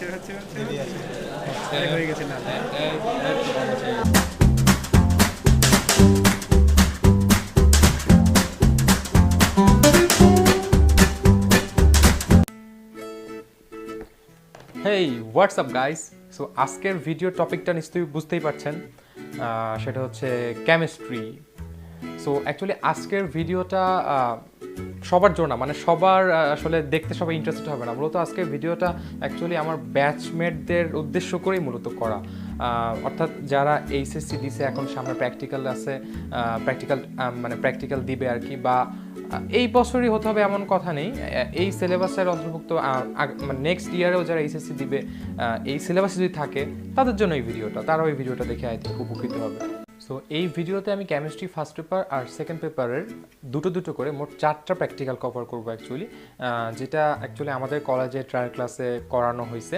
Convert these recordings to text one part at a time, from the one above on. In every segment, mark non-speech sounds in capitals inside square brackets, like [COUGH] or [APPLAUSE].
হচ্ছে হচ্ছে হচ্ছে দিদি আছে। এই হয়ে গেছে না। হেই হোয়াটসঅ্যাপ গাইস সো আজকের ভিডিও টপিকটা নিশ্চয়ই বুঝতেই পারছেন। আহ, সেটা হচ্ছে কেমিস্ট্রি সো অ্যাকচুয়ালি আজকের ভিডিওটা আহ, সবার জন্য মানে সবার আসলে দেখতে সবাই ইন্টারেস্টেড হবে না। মূলত আজকে ভিডিওটা অ্যাকচুয়ালি আমার ব্যাচমেটদের উদ্দেশ্য করেই মূলত করা। অর্থাৎ যারা এইচএসসি দিছে এখন সামনে প্র্যাকটিক্যাল আছে প্র্যাকটিক্যাল মানে প্র্যাকটিক্যাল দিবে আর কি, বা এই বছরই হতে হবে এমন কথা নেই। এই সিলেবাসের অন্তর্ভুক্ত মানে নেক্সট ইয়ারেও যারা এইচএসসি দিবে এই সিলেবাসে যদি থাকে, তাদের জন্য এই ভিডিওটা, তারাও এই ভিডিওটা দেখে আই উপকৃত হবে। সো এই ভিডিওতে আমি কেমিস্ট্রি ফার্স্ট পেপার আর সেকেন্ড পেপারের দুটো দুটো করে মোট চারটা প্র্যাকটিক্যাল কভার করব অ্যাকচুয়ালি যেটা অ্যাকচুয়ালি আমাদের কলেজে ট্রায়াল ক্লাসে করানো হয়েছে।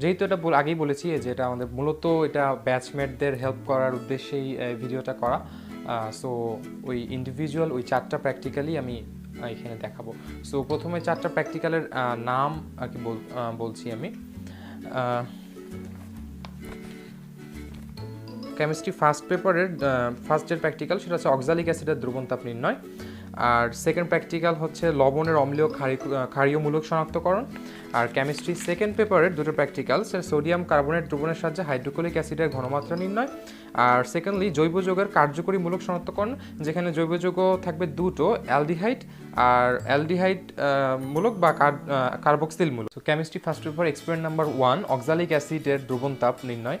যেহেতু এটা আগেই বলেছি যে এটা আমাদের মূলত এটা ব্যাচমেটদের হেল্প করার উদ্দেশ্যেই ভিডিওটা করা। সো ওই ইন্ডিভিজুয়াল ওই চারটা প্র্যাকটিক্যালি আমি এখানে দেখাবো। সো প্রথমে চারটা প্র্যাকটিক্যালের নাম আর কি বলছি আমি। কেমিস্ট্রি ফার্স্ট পেপারের ফার্স্ট যে প্র্যাকটিক্যাল সেটা হচ্ছে অক্সালিক অ্যাসিডের দ্রবণ তাপ নির্ণয়। আর সেকেন্ড প্র্যাকটিক্যাল হচ্ছে লবণের অম্লীয় ক্ষারীয়মূলক শনাক্তকরণ। আর কেমিস্ট্রি সেকেন্ড পেপারের দুটো প্র্যাকটিক্যাল সোডিয়াম কার্বনেট দ্রবণের সাহায্যে হাইড্রোক্লোরিক অ্যাসিডের ঘনমাত্রা নির্ণয়। আর সেকেন্ডলি জৈব যৌগের কার্যকরী মূলক শনাক্তকরণ, যেখানে জৈব যৌগ থাকবে দুটো, অ্যালডিহাইড আর অ্যালডিহাইড মূলক বা কার্বক্সিল মূলক। Chemistry first paper experiment number one oxalic অ্যাসিডের দ্রবণ তাপ নির্ণয়।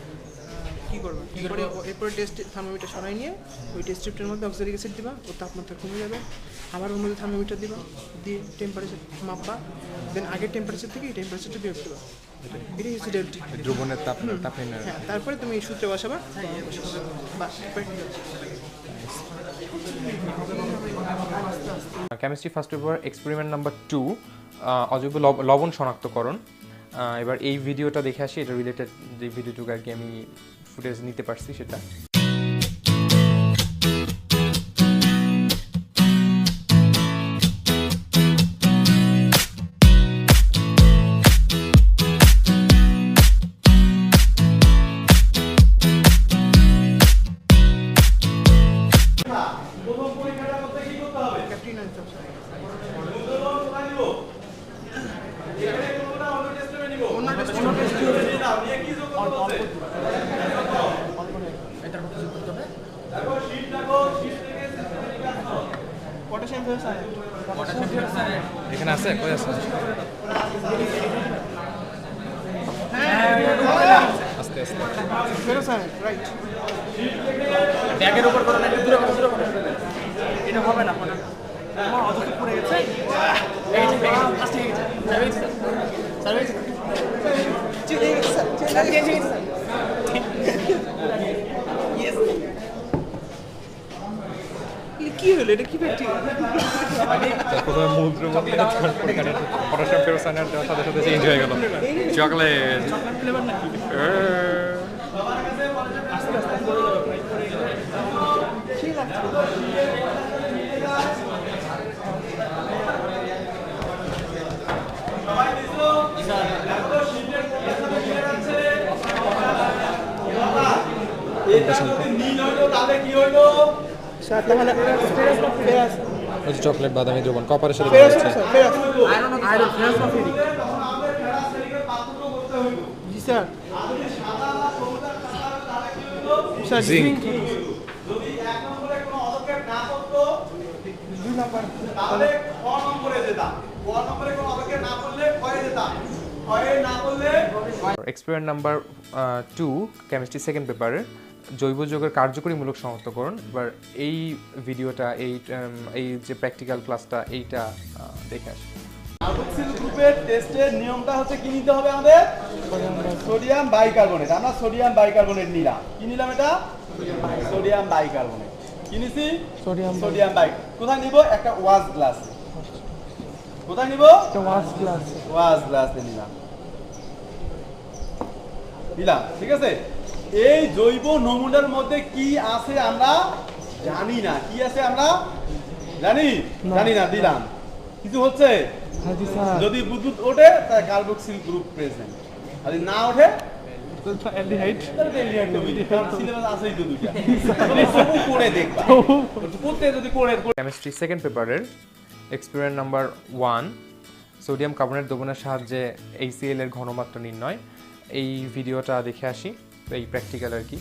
কি করবা? এরপরে এরপরে টেস্ট থার্মোমিটার সরাই নিয়ে ওই টেস্ট টিউবটার মধ্যে অক্সালিক অ্যাসিড দিবা ওর তাপমাত্রা কমে যাবে। আবার ওর মধ্যে থার্মোমিটার দিবা দিয়ে টেম্পারেচার মাপবা দেন আগের টেম্পারেচার থেকে এই টেম্পারেচারটা বিয়োগ দিবা এটাই হচ্ছে ডেল্টি দ্রবণের তাপ তাপ হ্যাঁ তারপরে তুমি এই সূত্রে বসাবা। বাস chemistry first paper experiment number two অজৈব লবণ শনাক্তকরণ। এবার এই ভিডিওটা দেখে আসি এটা রিলেটেড যে ভিডিওটুকু আর কি আমি ফুটেজ নিতে পারছি সেটা। আছে কই আছে। আস্তে আস্তে। রাইট ব্যাগের উপর করে না একটু দূরে করো, দূরে করো। এটা হবে না হবে আমার অযথা পড়ে গেছে। এই যে, আস্তে গেছে। স্যার হয়েছে স্যার চেঞ্জ হয়ে গেছে কি হলো? এটা কি সাথে সাথে চেঞ্জ হয়ে গেল। চকলেট তাহলে না ফেরাস ওই যে চকলেট বাদামি দ্রবণ কপারের সাথে ফেরাস মিশছে। Sir ferrous. Iron iron ferrous না ফেরি? জি স্যার। Sir Zinc. দুই নাম্বার। তাহলে ক নম্বরে যেতাম? ক নম্বরে কোনো অপেক্ষা না করলে কয়ে যেতাম। কয়ে না করলে experiment number two chemistry second পেপারের জৈব যৌগের কার্যকরী মূলক শনাক্তকরণ। এবার এই ভিডিওটা এই এই যে প্র্যাকটিক্যাল ক্লাসটা এইটা দেখে আসি। কার্বক্সিল গ্রুপের টেস্টের নিয়মটা হচ্ছে কি নিতে হবে আমাদের? সোডিয়াম বাইকার্বনেট আমরা সোডিয়াম বাইকার্বনেট নিলাম। কি নিলাম এটা? সোডিয়াম বাইকার্বনেট কি নিছি? সোডিয়াম সোডিয়াম বাইক কোথায় নিব? একটা ওয়াশ গ্লাস কোথায় নিব? ওয়াশ গ্লাস ওয়াজ গ্লাসে নিলাম। দিলাম ঠিক আছে? এই জৈব নমুনার মধ্যে কি আছে আমরা জানি না। কি আছে আমরা জানি? জানি না দিলাম। কিছু হচ্ছে? যদি বুদ্বুদ ওঠে তাহলে কার্বক্সিল গ্রুপ প্রেজেন্ট আর যদি না ওঠে কেমিস্ট্রি সেকেন্ড পেপারের experiment number one sodium carbonate দ্রবণের সাহায্যে এইচসিএল এর ঘনমাত্রা নির্ণয়। এই ভিডিওটা দেখে আসি। এই প্র্যাকটিক্যাল আর কি।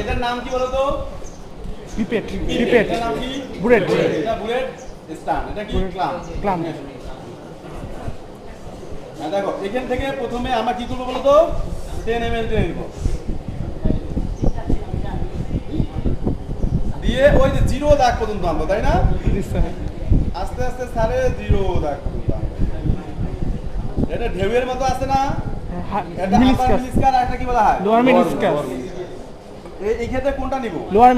এটার নাম কি বলো তো পিপেট। পিপেট নাম কি? বুলেট এটা বুলেট স্টান। এটা কি? ক্লাম। ক্লাম। হ্যাঁ দেখো এখান থেকে প্রথমে আমরা কি করব বলতো? টেন এম এল টেনে দিয়ে ওই যে জিরো দাগ পর্যন্ত আনব তাই না? আস্তে আস্তে সারে জিরো দাগ পর্যন্ত এটা ঢেউয়ের মতো আছে না? এটা আপার মিনিস্কার আর একটা কি বলা হয়? লোয়ার এই এই ক্ষেত্রে কোনটা নিব? লোয়ার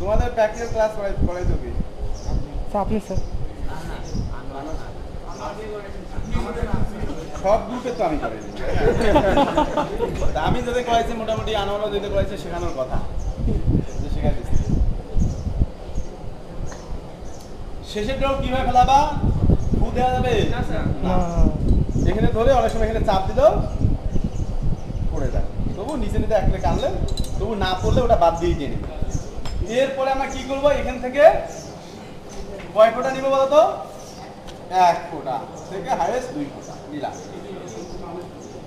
তোমাদের প্র্যাকটিক্যাল ক্লাস করাই করাই দেবে স্যার আপনি স্যার। সব গ্রুপে তো আমি করাই আমি যাদের করাইছি মোটামুটি আনোয়ারও যেতে করাইছে শেখানোর কথা। দিচ্ছি শেষেরটাও কীভাবে ফেলাবা? ফু দেওয়া যাবে? এখানে ধরে অনেক সময় এখানে চাপ দিলেও পড়ে যায়। তবু নিচে নিতে একটা কানলে তবু না পড়লে ওটা বাদ দিয়ে দিয়ে নেবে এরপরে আমরা কি করব? এখান থেকে কয় ফোঁটা নিব বলো তো এক ফোঁটা থেকে হাইয়েস্ট দুই ফোঁটা নিলাম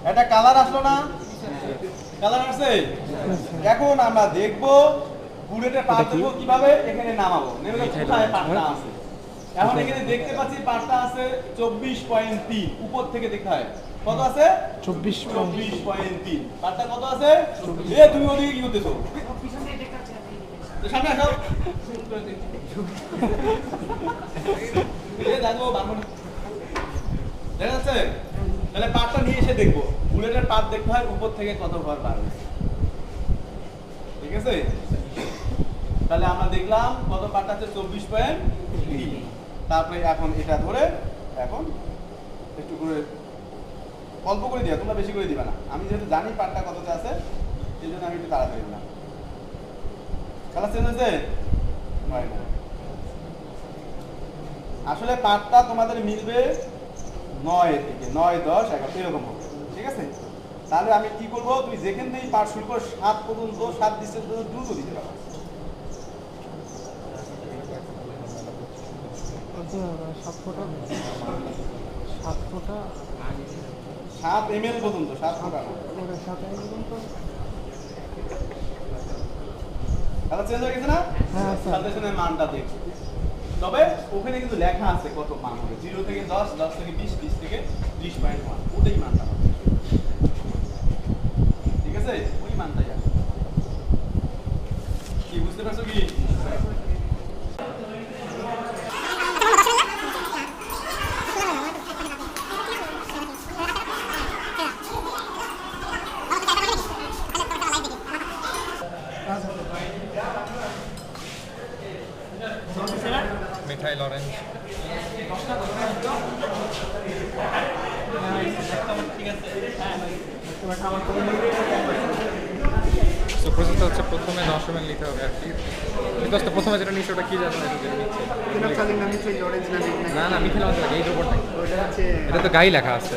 একটা কালার আসলো না? কালার আসছে? এখন আমরা দেখব বুলেটে পা দেবো কীভাবে? এখানে নামাবো। নেমে কোথায় পাটটা আছে? এখন এখানে দেখতে পাচ্ছি পাটটা আছে চব্বিশ পয়েন্ট তিন উপর থেকে দেখতে হয়। কত আছে? চব্বিশ চব্বিশ পয়েন্ট তিন। পাটটা কত আছে? এ তুমি ওদিকে কি করতেছো? তো সামনে আসো। [LAUGHS] দেখা তাহলে পাটটা নিয়ে এসে দেখব। বুলেটের পাট দেখতে হয়, উপর থেকে কত ঘর বার ঠিক আছে? তাহলে আমরা দেখলাম কত পাটটা আছে? চব্বিশ পয়েন্ট তারপরে এখন এটা ধরে, এখন একটু করে অল্প করে দিয়া তোমরা বেশি করে দিবা না। আমি যেহেতু জানি পাটটা কতটা আছে এই জন্য আমি একটু তাড়াতাড়ি দিলাম। কালার চেঞ্জ হয়েছে? হয় না। আসলে পাটটা তোমাদের মিলবে নয় থেকে নয় দশ এগারো এরকম হবে ঠিক আছে? তাহলে আমি কি করব? তুমি যেখান থেকে পাট শুরু করো সাত পর্যন্ত সাত ডিস্টেন্স পর্যন্ত দ্রুত দিতে পারো। সাত এম এল পর্যন্ত সাত ফোঁটা চেঞ্জ হয়ে গেছে না? হ্যাঁ মানটা দেখো। তবে ওখানে কিন্তু লেখা আছে কত মান হবে। জিরো থেকে দশ দশ থেকে বিশ বিশ থেকে ত্রিশ পয়েন্ট ওয়ান ওটাই মানটা হবে। ঠিক আছে? ওই মানটাই আছে। কি, বুঝতে পারছ কি? মিঠাই লরেন্স সো হচ্ছে প্রথমে দশ এমএল নিতে হবে আর কি। তো প্রথমে যেটা নিচ্ছে ওটা কি জানো? এটা যেটা নিচ্ছে না না মিথিল আমাদের এই দ্রবণটা এটা তো গাই লেখা আছে।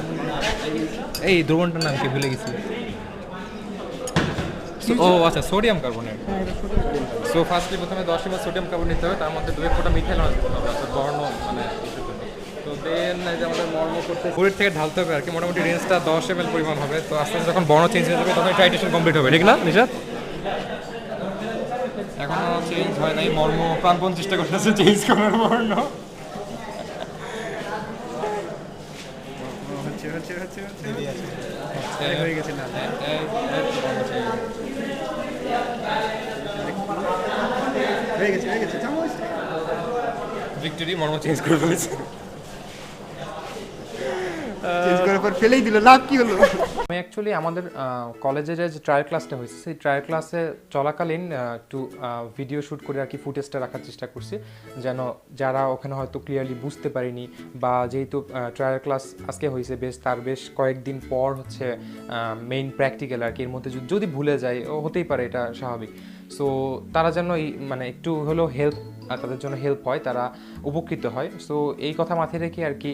এই দ্রবণটার নাম কি? ভুলে গেছি। ও আচ্ছা সোডিয়াম কার্বনেট সো ফার্স্টলি প্রথমে দশ এমএল সোডিয়াম কার্বন নিতে হবে তার মধ্যে দুই ফোঁটা মিথাইল হবে অর্থাৎ বর্ণ মানে। তো দেন যে আমাদের মর্ম করতে কুড়ির থেকে ঢালতে হবে আর কি মোটামুটি রেঞ্জটা দশ এমএল পরিমাণ হবে তো আস্তে আস্তে যখন বর্ণ চেঞ্জ হয়ে যাবে তখন ট্রাইটেশন কমপ্লিট হবে ঠিক না নিশাদ এখনও চেঞ্জ হয় নাই মর্ম প্রাণপণ চেষ্টা করতেছে চেঞ্জ করার বর্ণ হচ্ছে হচ্ছে হচ্ছে হয়ে গেছে না ভিক্টরি মর্ম চেঞ্জ করে ফেলেছে। চেঞ্জ করে আবার ফেলেই দিল লাভ কি হলো? আমি অ্যাকচুয়ালি আমাদের কলেজের যে ট্রায়াল ক্লাসটা হয়েছে সেই ট্রায়াল ক্লাসে চলাকালীন একটু ভিডিও শ্যুট করে আর কি ফুটেজটা রাখার চেষ্টা করছি যেন যারা ওখানে হয়তো ক্লিয়ারলি বুঝতে পারিনি বা যেহেতু ট্রায়াল ক্লাস আজকে হয়েছে বেশ তার বেশ কয়েকদিন পর হচ্ছে মেইন প্র্যাকটিক্যাল আর কি এর মধ্যে যদি- যদি ভুলে যায় ও হতেই পারে এটা স্বাভাবিক। সো তারা যেন মানে একটু হলেও হেল্প তাদের জন্য হেল্প হয়, তারা উপকৃত হয়। সো এই কথা মাথায় রেখে আর কি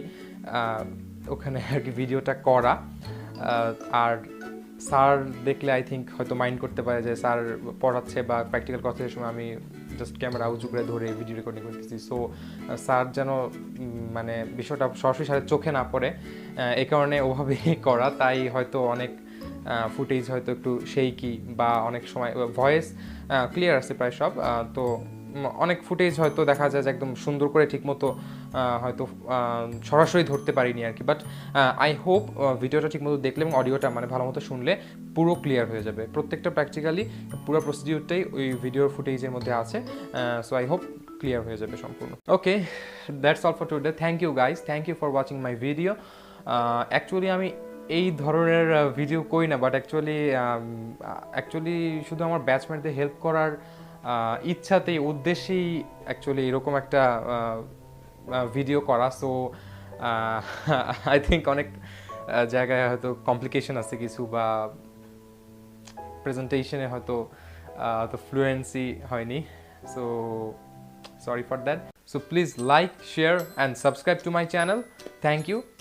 ওখানে [LAUGHS] আর কি ভিডিওটা করা। আর স্যার দেখলে আই থিঙ্ক হয়তো মাইন্ড করতে পারে যে স্যার পড়াচ্ছে বা প্র্যাকটিক্যাল কথার সময় আমি জাস্ট ক্যামেরা উঁচু করে ধরে ভিডিও রেকর্ডিং করতেছি। সো স্যার যেন মানে বিষয়টা সরাসরি স্যারের চোখে না পড়ে এ কারণে ওভাবেই করা। তাই হয়তো অনেক ফুটেজ হয়তো একটু সেইকি বা অনেক সময় ভয়েস ক্লিয়ার আছে প্রায় সব। তো অনেক ফুটেজ হয়তো দেখা যায় যে একদম সুন্দর করে ঠিকমতো হয়তো সরাসরি ধরতে পারিনি আর কি। বাট আই হোপ ভিডিওটা ঠিকমতো দেখলে এবং অডিওটা মানে ভালো মতো শুনলে পুরো ক্লিয়ার হয়ে যাবে। প্রত্যেকটা প্র্যাকটিক্যালি পুরো প্রসিডিউরটাই ওই ভিডিওর ফুটেজের মধ্যে আছে। সো আই হোপ ক্লিয়ার হয়ে যাবে সম্পূর্ণ। Okay that's all for today thank you guys thank you for watching my video actually আমি এই ধরনের ভিডিও করি না বাট অ্যাকচুয়ালি অ্যাকচুয়ালি শুধু আমার ব্যাচমেটদের হেল্প করার ইচ্ছাতেই, উদ্দেশ্যেই অ্যাকচুয়ালি এরকম একটা ভিডিও করা। সো আই থিঙ্ক অনেক জায়গায় হয়তো কমপ্লিকেশন আছে কিছু বা প্রেজেন্টেশনে হয়তো তো ফ্লুয়েন্সি হয়নি। So sorry for that so please like share and subscribe to my channel thank you